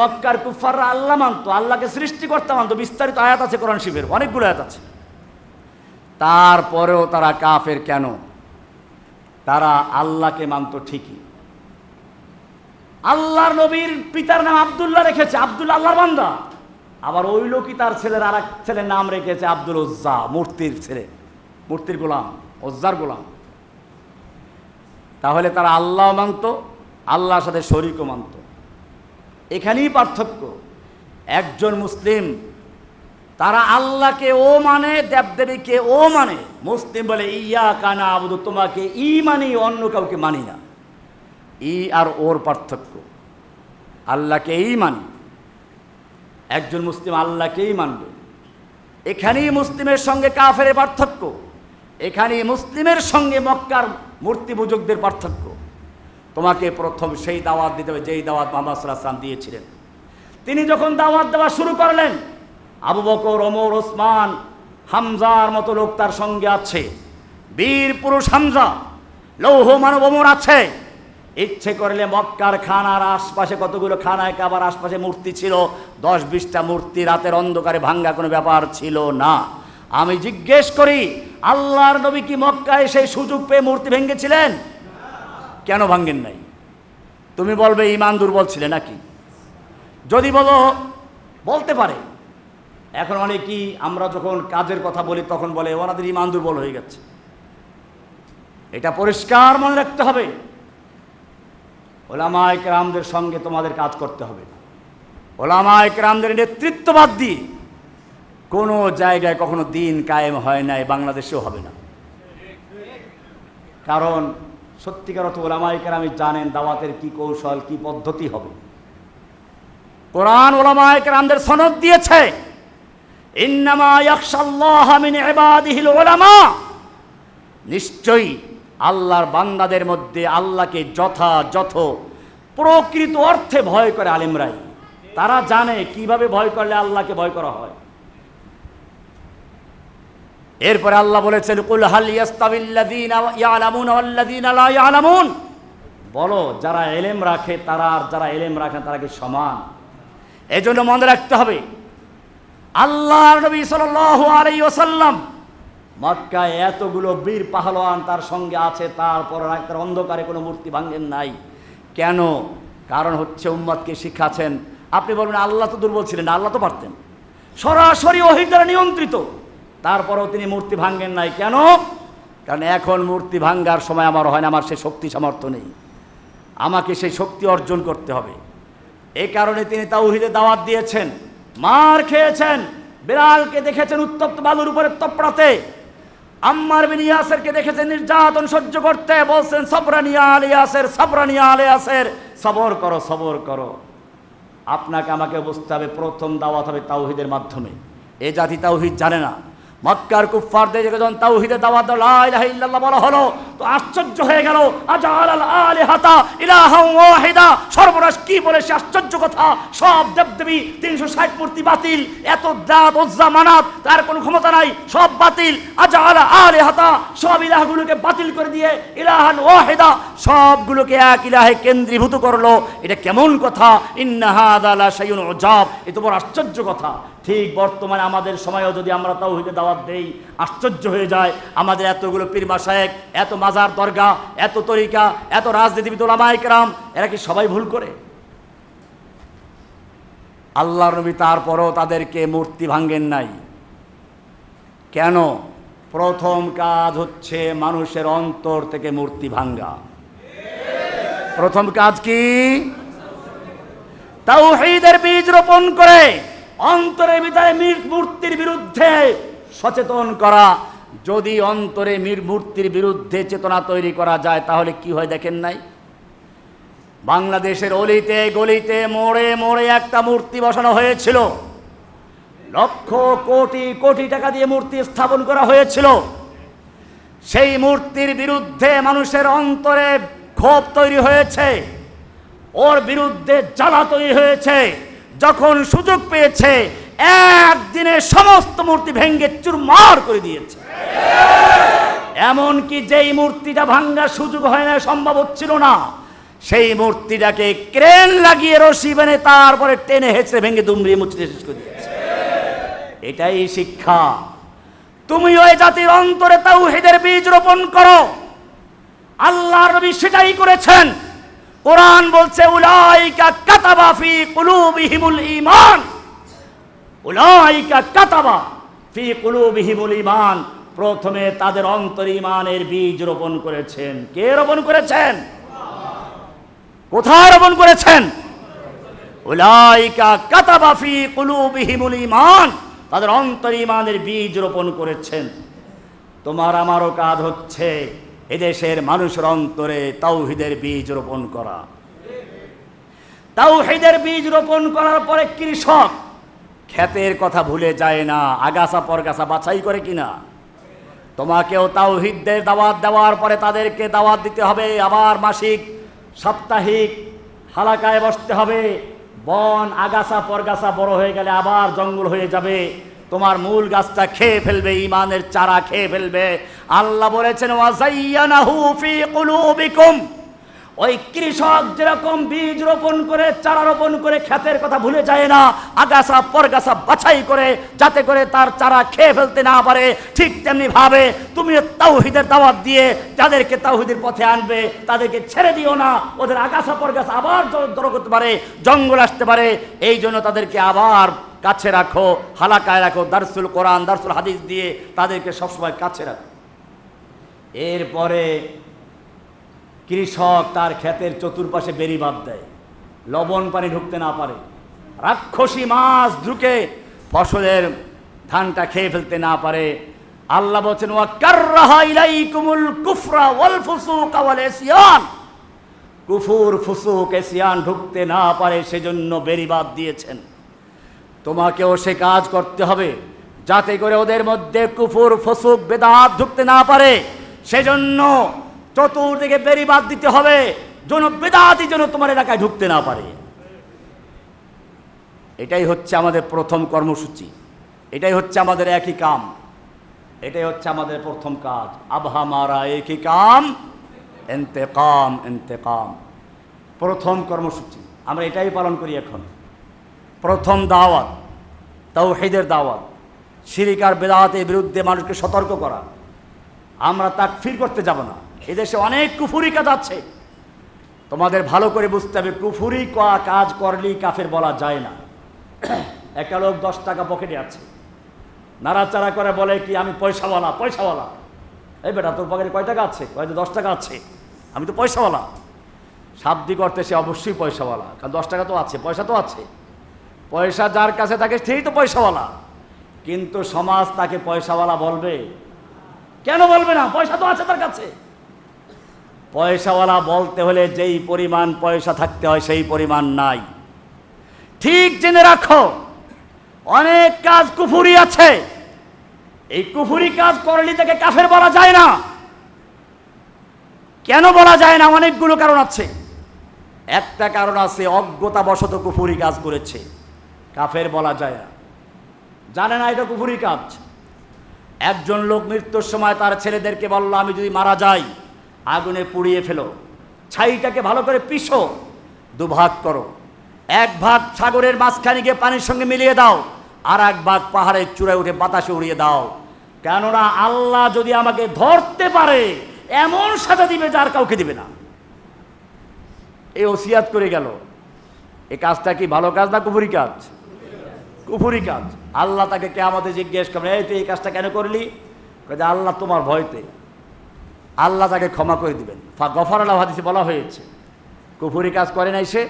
মক্কার কুফাররা আল্লাহ মানতো, আল্লাহকে সৃষ্টিকর্তা মানতো, বিস্তারিত আয়াত আছে কোরআন শিবের, অনেকগুলো আয়াত আছে। তারপরেও তারা কাফের কেন? তারা আল্লাহকে মানতো ঠিকই। আল্লাহর নবীর পিতার নাম আব্দুল্লাহ রেখেছে, আব্দুল্লাহ আল্লাহর বান্দা। আবার ওই লোকই তার ছেলের আর এক ছেলের নাম রেখেছে আব্দুল ওজ্জা, মূর্তির ছেলে, মূর্তির গোলাম, ওজ্জার গোলাম। তাহলে তারা আল্লাহ মানত, আল্লাহর সাথে শরিকও মানত। এখানেই পার্থক্য। একজন মুসলিম, তারা আল্লাহকে ও মানে দেবদেবীকে ও মানে। মুসলিম বলে ইয়া কানা আবুদু তোমাকে ই মানি অন্য কাউকে মানি না। ই আর ওর পার্থক্য। আল্লাহকে এই মানি। একজন মুসলিম আল্লাহকেই মানবে। এখানেই মুসলিমের সঙ্গে কাফের পার্থক্য। এখানেই মুসলিমের সঙ্গে মক্কার মূর্তি পূজকদের পার্থক্য। তোমাকে প্রথম সেই দাওয়াত দিতে হবে, যেই দাওয়াত মোহাম্মদ সাল্লাম দিয়েছিলেন। তিনি যখন দাওয়াত দেওয়া শুরু করলেন, আবু বকর, ওমর, ওসমান, হামজার মতো লোক তার সঙ্গে আছে। বীর পুরুষ হামজা, লৌহ মানব ওমর আছে। ইচ্ছে করলে মক্কার খানার আশপাশে কতগুলো খানায় কাবার আশপাশে মূর্তি ছিল, দশ বিশটা মূর্তি রাতের অন্ধকারে ভাঙ্গা কোনো ব্যাপার ছিল না। আমি জিজ্ঞেস করি, আল্লাহর নবী কি মক্কায় সেই সুযোগ পেয়ে মূর্তি ভেঙেছিলেন? কেন ভাঙ্গেন নাই? তুমি বলবে ইমান দুর্বল ছিলে নাকি? যদি বলো, বলতে পারে। এখন অনেকেই আমরা যখন কাজের কথা বলি, তখন বলে, ওনাদের ইমান দুর্বল হয়ে গেছে। এটা পরিষ্কার মনে রাখতে হবে। ওলামা একরামদের সঙ্গে তোমাদের কাজ করতে হবে। ওলামা একরামদের নেতৃত্ব বাদ দিয়ে কোনো জায়গায় কখনো দিন কায়েম হয় নাই, বাংলাদেশেও হবে না। কারণ সত্যিকার অর্থ ওলামাইকার আমি জানেন দাওয়াতের কি কৌশল, কি পদ্ধতি হবে। কোরআন ওলামাইকার আমাদের সনদ দিয়েছে নিশ্চয়ই আল্লাহর বান্দাদের মধ্যে আল্লাহকে যথাযথ প্রকৃত অর্থে ভয় করে আলেমরাই। তারা জানে কীভাবে ভয় করলে আল্লাহকে ভয় করা হয়। এরপরে আল্লাহ বলেছেন, কুল হাল ইয়ালামুন বলো, যারা এলেম রাখে তারা আর যারা এলেম রাখে তারা কি সমান? এজন্য মনে রাখতে হবে আল্লাহ নবী সাল্লাল্লাহু আলাইহি ওয়াসাল্লাম মক্কায় এতগুলো বীর পাহলোয়ান তার সঙ্গে আছে, তারপর একটা অন্ধকারে কোনো মূর্তি ভাঙ্গেন নাই। কেন? কারণ হচ্ছে উম্মতকে শিখাছেন আপনি বলবেন, আল্লাহ তো দুর্বল ছিলেন, আল্লাহ তো পারতেন। সরাসরি ওহির দ্বারা নিয়ন্ত্রিত। তারপরেও তিনি মূর্তি ভাঙ্গেন নাই। কেন? কারণ এখন মূর্তি ভাঙ্গার সময় আমার হয় না, আমার সে শক্তি সামর্থ্য নেই। আমাকে সেই শক্তি অর্জন করতে হবে। এই কারণে তিনি তাওহিদে দাওয়াত দিয়েছেন। মার খেয়েছেন। বিড়ালকে দেখেছেন উত্তপ্ত বালুর উপরে তপড়াতে। আম্মার বিন ইয়াসেরকে দেখেছেন নির্যাতন সহ্য করতে। বলছেন সবরানিয়া আল ইয়াসের সবরানিয়া আল ইয়াসের। সবর করো সবর করো। আপনাকে আমাকে বুঝতে হবে, প্রথম দাওয়াত হবে তাওহিদের মাধ্যমে। এ জাতি তাওহিদ জানে না। মক্কার কুফফারদের যখন তাওহিদের দাওয়াত দাও লা ইলাহা বলা হলো, তো আশ্চর্য হয়ে গেল আজাল আল আলিহাতা ইলাহাম ওয়াহিদা। সর্বনাশ কি বলে সে আশ্চর্য কথা? সব দেবদেবী তিনশো ষাট মূর্তি বাতিল, এত দাঁত ওজ্জা মানাত, তার কোনো ক্ষমতা নাই, সব বাতিল। আজাল আলিহাতা, সব ইলাহগুলোকে বাতিল করে দিয়ে ইলাহান ওয়াহিদা, সবগুলোকে এক ইলাহে কেন্দ্রীভূত করল। এটা কেমন কথা? ইন্না ইন্নাহাদালা সাইয়ুন ওজাব এ তো বড় আশ্চর্য কথা। ঠিক বর্তমানে আমাদের সময়েও যদি আমরা তাওহিদে দাওয়াত দেই, আশ্চর্য হয়ে যায়, আমাদের এতগুলো পীর মাসায়েক এত মাজার দরগা, এত তরিকা, এত রাজনীতিবিদ ওলামাইকরাম এরা কি সবাই ভুল করে? আল্লাহর নবী তারপরও তাদেরকে মূর্তি ভাঙ্গেন নাই। কেন? প্রথম কাজ হচ্ছে মানুষের অন্তর থেকে মূর্তি ভাঙ্গা। প্রথম কাজ কি? তাওহীদের বীজ রোপণ করে। অন্তরের ভিতরে মীর- মূর্তির বিরুদ্ধে সচেতন করা। যদি অন্তরে মীর মূর্তির বিরুদ্ধে চেতনা তৈরি করা যায়, তাহলে কি হয় দেখেন নাই? বাংলাদেশের অলিতে গলিতে মোড়ে মোড়ে একটা মূর্তি বসানো হয়েছিল। লক্ষ কোটি কোটি টাকা দিয়ে মূর্তি স্থাপন করা হয়েছিল। সেই মূর্তির বিরুদ্ধে মানুষের অন্তরে ক্ষোভ তৈরি হয়েছে। ওর বিরুদ্ধে জ্বালা তৈরি হয়েছে। যখন সুযোগ পেয়েছে, একদিনে সমস্ত মূর্তি ভেঙ্গে চুরমার করে দিয়েছে। এমনকি যেই মূর্তিটা ভাঙ্গার সুযোগ হয় না, সম্ভব হচ্ছিল না। সেই মূর্তিটাকে ক্রেন লাগিয়ে রশি বেনে তারপরে টেনে হেঁচড়ে ভেঙে দুমড়িয়ে মুচড়ে শেষ করে দিয়েছে। এটাই শিক্ষা। তুমি ওই জাতির অন্তরে তাওহীদের বীজ রোপণ করো। আল্লাহ রবি সেটাই করেছেন। কোরআন বলছে, উলাইকা কাতাবা ফি কুলুবিহিমুল ঈমান। উলাইকা কাতাবা ফি কুলুবিহিমুল ঈমান। প্রথমে তাদের অন্তর ঈমানের বীজ রোপণ করেছেন। কে রোপণ করেছেন? কোথায় রোপণ করেছেন? উলাইকা কাতাবা ফি কুলুবিহিমুল ঈমান। তাদের অন্তর ঈমানের বীজ রোপণ করেছেন। তোমার আমারও কাজ হচ্ছে। এদেশের মানুষের অন্তরে তাওহিদের বীজ রোপণ করা। তাওহিদের বীজ রোপণ করার পরে কৃষক ক্ষেতের কথা ভুলে যায় না, আগাছা পরগাছা বাছাই করে কিনা। তোমাকেও তাওহিদদের দাওয়াত দেওয়ার পরে তাদেরকে দাওয়াত দিতে হবে। আবার মাসিক, সাপ্তাহিক হালাকায় বসতে হবে। বন, আগাছা, পরগাছা বড় হয়ে গেলে আবার জঙ্গল হয়ে যাবে। তোমার মূল গাছটা খেয়ে ফেলবে ইমানের চারা খেয়ে ফেলবে। আল্লাহ বলেছেন ওই কৃষক যেরকম বীজ রোপণ করে, চারা রোপণ করে ক্ষেতের কথা ভুলে যায় না, আগাছা পরগাছা বাছাই করে, যাতে করে তার চারা খেয়ে ফেলতে না পারে, ঠিক তেমনি ভাবে তুমি তাওহিদের দাওয়াত দিয়ে যাদেরকে তাওহিদের পথে আনবে, তাদেরকে ছেড়ে দিও না, ওদের আগাছা পরগাছা আবার জড়ো করতে পারে, জঙ্গল আসতে পারে এই জন্য তাদেরকে আবার কাছে রাখো, হালাকায় রাখো, দারসুল কোরআন, দারসুল হাদিস দিয়ে তাদেরকে সবসময় কাছে রাখো। এরপরে কৃষক তার ক্ষেতের চতুর্পাশে বেরি বাদ দেয়। লবণ পানি ঢুকতে না পারে। রাক্ষসী মাছ ঢুকে ফসলের ধানটা খেয়ে ফেলতে না পারে। আল্লাহ বলছেন ওয়া ওয়াল ফুসুক কুফুর ফুসুক, এসিয়ান ঢুকতে না পারে, সেজন্য বেরিবাদ দিয়েছেন। তোমাকেও সে কাজ করতে হবে, যাতে করে ওদের মধ্যে কুফুর, ফসুক, বেদাত ঢুকতে না পারে। সেজন্য চতুর্দিকে বেরিবাদ দিতে হবে, যেন বেদাতি যেন তোমার এলাকায় ঢুকতে না পারে। এটাই হচ্ছে আমাদের প্রথম কর্মসূচি। এটাই হচ্ছে আমাদের একই কাম। এটাই হচ্ছে আমাদের প্রথম কাজ। আবহা মারা একই কাম, এন্তেকাম এন্তেকাম। প্রথম কর্মসূচি। আমরা এটাই পালন করি এখন। প্রথম দাওয়াত তাওহিদের দাওয়াত শিরিকার বেদাতের বিরুদ্ধে মানুষকে সতর্ক করা। আমরা তাকফির করতে যাব না। এদেশে অনেক কুফুরি কাজ আছে। তোমাদের ভালো করে বুঝতে হবে, কুফুরি কাজ করলেই কাফের বলা যায় না। একটা লোক দশ টাকা পকেটে আছে। নাড়াচাড়া করে বলে কি, আমি পয়সাওয়ালা পয়সাওয়ালা। এই বেটা, তোর পকেটে কয় টাকা আছে? কয় দশ টাকা আছে। আমি তো পয়সাওয়ালা। শাব্দিক অর্থে সে অবশ্যই পয়সাওয়ালা, কারণ দশ টাকা তো আছে, পয়সা তো আছে। পয়সা যার কাছে থাকে সেই তো পয়সাওয়ালা। কিন্তু সমাজ তাকে পয়সাওয়ালা বলবে। কেন বলবে না? পয়সা তো আছে তার কাছে। পয়সাওয়ালা বলতে হলে যেই পরিমাণ পয়সা থাকতে হয় সেই পরিমাণ নাই। ঠিক জেনে রাখো, অনেক কাজ কুফুরি আছে। এই কুফুরি কাজ করলে তাকে কাফের বলা যায় না। কেন বলা যায় না? অনেকগুলো কারণ আছে। একটা কারণ আছে, অজ্ঞতাবশত কুফুরি কাজ করেছে। কাফের বলা যায় না। জানে না এটা কুফুরি কাজ। একজন লোক মৃত্যুর সময় তার ছেলেদেরকে বলল, আমি যদি মারা যাই, আগুনে পুড়িয়ে ফেলো। ছাইটাকে ভালো করে পিষো, দুভাগ করো। এক ভাগ সাগরের মাঝখানে গিয়ে পানির সঙ্গে মিলিয়ে দাও, আর এক ভাগ পাহাড়ের চূড়ায় উঠে বাতাসে উড়িয়ে দাও। কেননা আল্লাহ যদি আমাকে ধরতে পারে, এমন সাজা দিবে যার কাউকে দিবে না। এই ওসিয়াত করে গেল। এই কাজটা কি ভালো কাজ না কুফুরি কাজ? কুফুরি কাজ। আল্লাহ তাকে কে আমাদের জিজ্ঞেস করবে, এই, তুই এই কাজটা কেন করলি? যে, আল্লাহ তোমার ভয়তে। আল্লাহ তাকে ক্ষমা করে দিবেন। ফা গফর আল্লাহ হাদিসে বলা হয়েছে, কুফুরি কাজ করে নাই সে?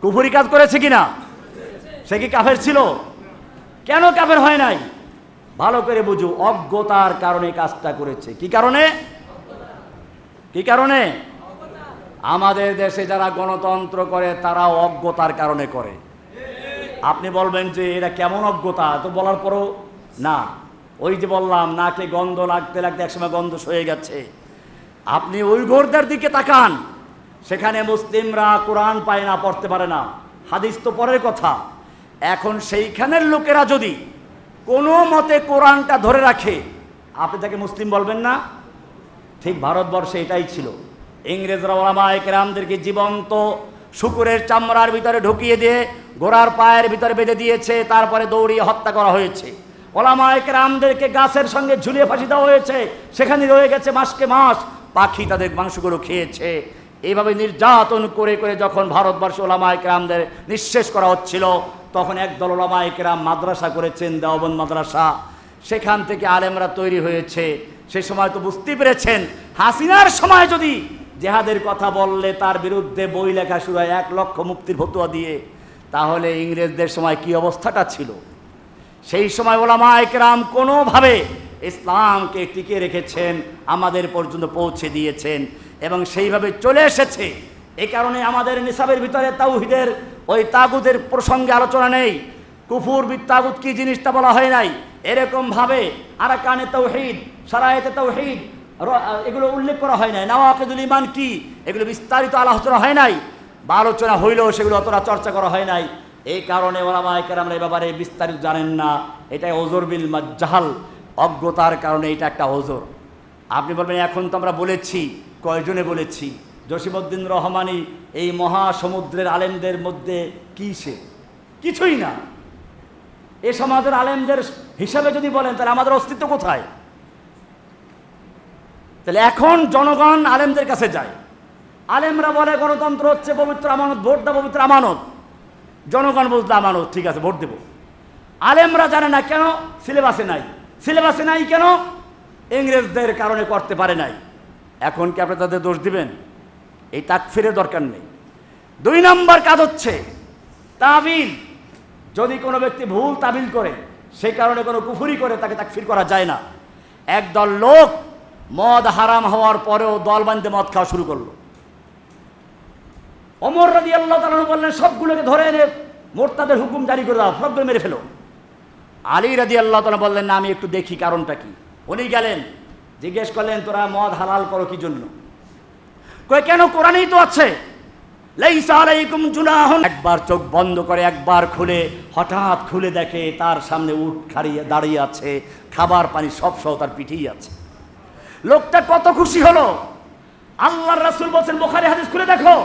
কুফুরি কাজ করেছে কিনা? সে কি কাফের ছিল? কেন কাফের হয় নাই? ভালো করে বুঝু, অজ্ঞতার কারণে কাজটা করেছে। কি কারণে? কি কারণে? আমাদের দেশে যারা গণতন্ত্র করে তারা অজ্ঞতার কারণে করে। আপনি বলবেন যে এটা কেমন অজ্ঞতা? তো বলার পরও না। ওই যে বললাম, নাকে গন্ধ লাগতে লাগতে একসময় গন্ধ সয়ে গেছে। আপনি ওই ঘোরদের দিকে তাকান। সেখানে মুসলিমরা কোরআন পায় না, পড়তে পারে না। হাদিস তো পরের কথা। এখন সেইখানের লোকেরা যদি কোনো মতে কোরআনটা ধরে রাখে, আপনি তাকে মুসলিম বলবেন না? ঠিক ভারতবর্ষে এটাই ছিল। ইংরেজরা ওলামায় কেরামদেরকে জীবন্ত শুকুরের চামড়ার ভিতরে ঢুকিয়ে দিয়ে ঘোড়ার পায়ের ভিতরে বেঁধে দিয়েছে, তারপরে দৌড়িয়ে হত্যা করা হয়েছে। ওলামায় কেরামদেরকে গাছের সঙ্গে ঝুলিয়ে ফাঁসি দেওয়া হয়েছে, সেখানে রয়ে গেছে মাসকে মাস, পাখি তাদের মাংসগুলো খেয়েছে। এইভাবে নির্যাতন করে করে যখন ভারতবর্ষ ওলামায় কেরামদের নিঃশেষ করা হচ্ছিল, তখন একদল ওলামায় কেরাম মাদ্রাসা করেছেন, দেওবন্দ মাদ্রাসা। সেখান থেকে আলেমরা তৈরি হয়েছে। সে সময় তো বুঝতেই পেরেছেন, হাসিনার সময় যদি জেহাদের কথা বললে তার বিরুদ্ধে বই লেখা শুরু হয় এক লক্ষ মুক্তির ভতুয়া দিয়ে তাহলে ইংরেজদের সময় কি অবস্থাটা ছিল? সেই সময় ওলামা একরাম কোনোভাবে ইসলামকে টিকে রেখেছেন, আমাদের পর্যন্ত পৌঁছে দিয়েছেন এবং সেইভাবে চলে এসেছে। এই কারণে আমাদের নিসাবের ভিতরে তাউহিদের ওই তাগুদের প্রসঙ্গে আলোচনা নেই। কুফুর বিত্তাগুত কি জিনিসটা বলা হয় নাই? এরকমভাবে আরাকানে তৌহিদ সারায়েতে তৌহিদ এগুলো উল্লেখ করা হয় নাই। নওয়াকিদুল ইমান কি? এগুলো বিস্তারিত আলোচনা হয় নাই। বা আলোচনা হইলেও সেগুলো অতটা চর্চা করা হয় নাই। এই কারণে ওরা ওলামাইকার আমরা এই ব্যাপারে বিস্তারিত জানেন না। এটা ওজোর বিল জাহাল অজ্ঞতার কারণে এটা একটা ওজোর। আপনি বলবেন, এখন তো আমরা বলেছি, কয়জনে বলেছি? জসিমউদ্দিন রহমানি এই মহাসমুদ্রের আলেমদের মধ্যে কি সে? কিছুই না। এ সমাজের আলেমদের হিসাবে যদি বলেন, তাহলে আমাদের অস্তিত্ব কোথায়? তাহলে এখন জনগণ আলেমদের কাছে যায়। আলেমরা বলে গণতন্ত্র হচ্ছে পবিত্র আমানত, ভোট দেওয়া পবিত্র আমানত। জনগণ বলতে আমানত, ঠিক আছে, ভোট দেব। আলেমরা জানে না কেন সিলেবাসে নাই। সিলেবাসে নাই কেন? ইংরেজদের কারণে করতে পারে নাই। এখন কি আপনি তাদের দোষ দিবেন? এই তাকফিরের দরকার নেই। দুই নম্বর কাজ হচ্ছে তাবিল। যদি কোনো ব্যক্তি ভুল তাবিল করে, সেই কারণে কোনো কুফুরি করে, তাকে তাকফির করা যায় না। একদল লোক মদ হারাম হওয়ার পরেও দল বান্ধে মদ খাওয়া শুরু করল। অমর রাজি আল্লাহ তালা বললেন, সবগুলোকে ধরে এনে মোরতাদের হুকুম জারি করে দাও সবগুলো মেরে ফেলো। আলী রাজি আল্লাহ তালা বললেন, না, আমি একটু দেখি কারণটা কি? উনি গেলেন, জিজ্ঞেস করলেন, তোরা মদ হালাল করো কি জন্য? কই কেন? কোরআনেই তো আছে। একবার চোখ বন্ধ করে একবার খুলে, হঠাৎ খুলে দেখে তার সামনে উঠ খাড়িয়ে দাঁড়িয়ে আছে, খাবার পানি সব সহ তার পিঠেই আছে। লোকটা কত খুশি হলো। আল্লাহর রাসূল বলছেন, বোখারি হাদিস খুলে দেখো।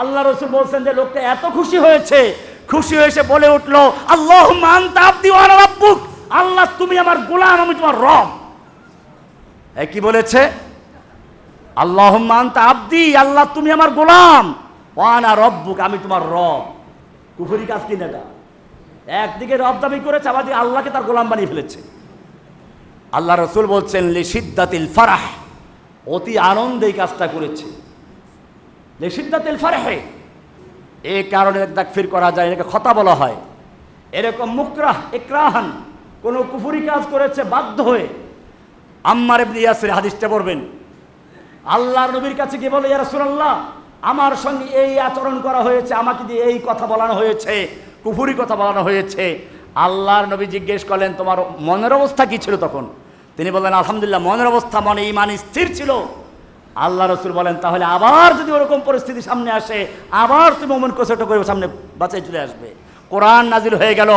আল্লাহ রসুল বলছেন যে লোকটা এত খুশি হয়েছে খুশি হয়েছে বলে উঠল আল্লাহ আব্দি ওয়া আল্লাহ, তুমি আমার গোলাম, আমি তোমার রব। এ কি বলেছে? আল্লাহ আনতা আব্দি, আল্লাহ, তুমি আমার গোলাম। ওয়ানা রব্বুক, আমি তোমার রব। কুফুরি কাজ কি না একদিকে রব দাবি করেছে আবার আল্লাহকে তার গোলাম বানিয়ে ফেলেছে। আল্লাহ রসুল বলছেন, লি সিদ্দাতিল ফারাহ। অতি আনন্দে এই কাজটা করেছে। লি সিদ্দাতিল ফারাহে। এই কারণে তাকফির করা যায়, এটাকে খতা বলা হয়। এরকম মুকরাহ, ইকরাহান, কোনো কুফুরি কাজ করেছে বাধ্য হয়ে। আম্মার ইবনে ইয়াসির হাদিসটা পড়বেন। আল্লাহর নবীর কাছে গিয়ে বলে, ইয়া রাসূলুল্লাহ, আমার সঙ্গে এই আচরণ করা হয়েছে, আমাকে দিয়ে এই কথা বলানো হয়েছে, কুফুরি কথা বলানো হয়েছে। আল্লাহর নবী জিজ্ঞেস করলেন, তোমার মনের অবস্থা কি ছিল তখন? তিনি বললেন, আলহামদুলিল্লাহ, মনের অবস্থা, মনে ইমান স্থির ছিল। আল্লাহ রসুল বলেন, তাহলে আবার যদি ওরকম পরিস্থিতি সামনে আসে, আবার তুমি অমন কোচট করে সামনে বাঁচাই চলে আসবে। কোরআন নাজিল হয়ে গেল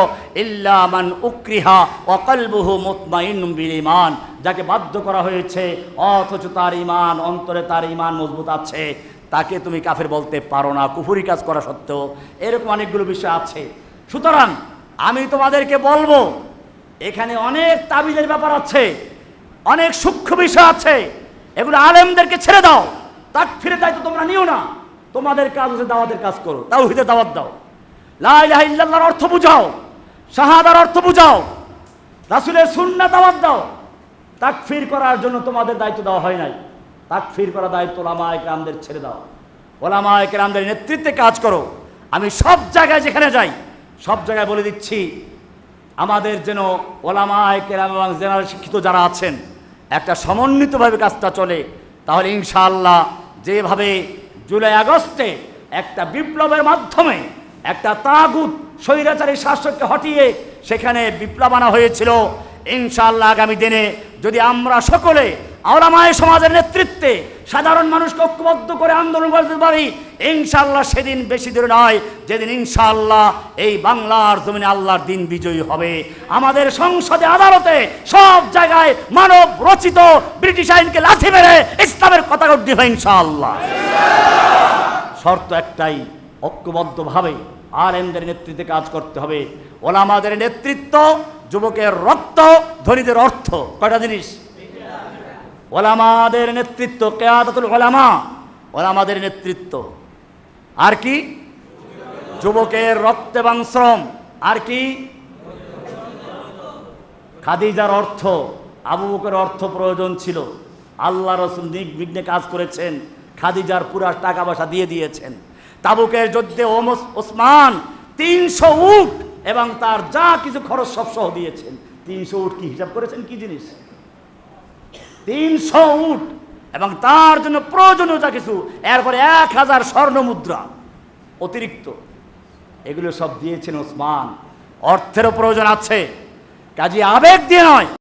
ইল্লামান উক্রিহা অকলবুহু মুতমাইন বিল ইমান যাকে বাধ্য করা হয়েছে, অথচ তার ইমান অন্তরে তার ইমান মজবুত আছে, তাকে তুমি কাফের বলতে পারো না, কুফুরি কাজ করা সত্ত্বেও। এরকম অনেকগুলো বিষয় আছে। সুতরাং আমি তোমাদেরকে বলব, এখানে অনেক তাবিজের ব্যাপার আছে, অনেক সূক্ষ্ম বিষয় আছে। এগুলো আলেমদেরকে ছেড়ে দাও। তাক ফিরে দায়িত্ব তোমরা নিও না। তোমাদের কাজ হচ্ছে দাওয়াতের কাজ করো। তাও হিতে দাওয়াত দাও। লা ইলাহা অর্থ বুঝাও। শাহাদার অর্থ বুঝাও। রাসূলের সুন্নাত দাওয়াত দাও। তাকফির করার জন্য তোমাদের দায়িত্ব দেওয়া হয় নাই। তাকফির করার দায়িত্ব ওলামা একরামদের ছেড়ে দাও। ওলামা একরামদের নেতৃত্বে কাজ করো। আমি সব জায়গায় যেখানে যাই, সব জায়গায় বলে দিচ্ছি, আমাদের যেন ওলামা কেরাম এবং জেনারেল শিক্ষিত যারা আছেন একটা সমন্বিতভাবে কাজটা চলে, তাহলে ইনশাআল্লাহ যেভাবে জুলাই আগস্টে একটা বিপ্লবের মাধ্যমে একটা তাগুত স্বৈরাচারী শাসককে হটিয়ে সেখানে বিপ্লব আনা হয়েছিল, ইনশাআল্লাহ আগামী দিনে যদি আমরা সকলে আওলামায় সমাজের নেতৃত্বে সাধারণ মানুষকে ঐক্যবদ্ধ করে আন্দোলন করতে পারি ইনশাল্লাহ সেদিন বেশি দূরে নয়, যেদিন ইনশাল্লাহ এই বাংলার জমিনে আল্লাহর দিন বিজয়ী হবে। আমাদের সংসদে, আদালতে, সব জায়গায় মানব রচিত ব্রিটিশ আইনকে লাথি মেরে ইসলামের কথা উঠতে হবে ইনশাআল্লাহ। শর্ত একটাই, ঐক্যবদ্ধভাবে আর এমদের নেতৃত্বে কাজ করতে হবে। ওলামাদের নেতৃত্ব, যুবকের রক্ত, ধনীদের অর্থ। কয়টা জিনিস? ওলামাদের নেতৃত্ব, কেয়াদতুল ওলামা, ওলামাদের নেতৃত্ব। আর কি? যুবকের রক্ত এবং শ্রম। আর কি? খাদিজার অর্থ, আবু বকরের অর্থ প্রয়োজন ছিল। আল্লাহ রসুল নির্বিঘ্নে কাজ করেছেন, খাদিজার পুরা টাকা পয়সা দিয়ে দিয়েছেন। তাবুকের যুদ্ধে ওসমান তিনশো উট এবং তার যা কিছু খরচ সব সহ দিয়েছেন। তিনশো উট কি হিসাব করেছেন? কি জিনিস? তিনশো উট এবং তার জন্য প্রয়োজনীয় যা কিছু, এরপরে এক হাজার স্বর্ণ মুদ্রা। অতিরিক্ত। এগুলো সব দিয়েছেন ওসমান। অর্থেরও প্রয়োজন আছে। কাজে আবেগ দিয়ে নয়।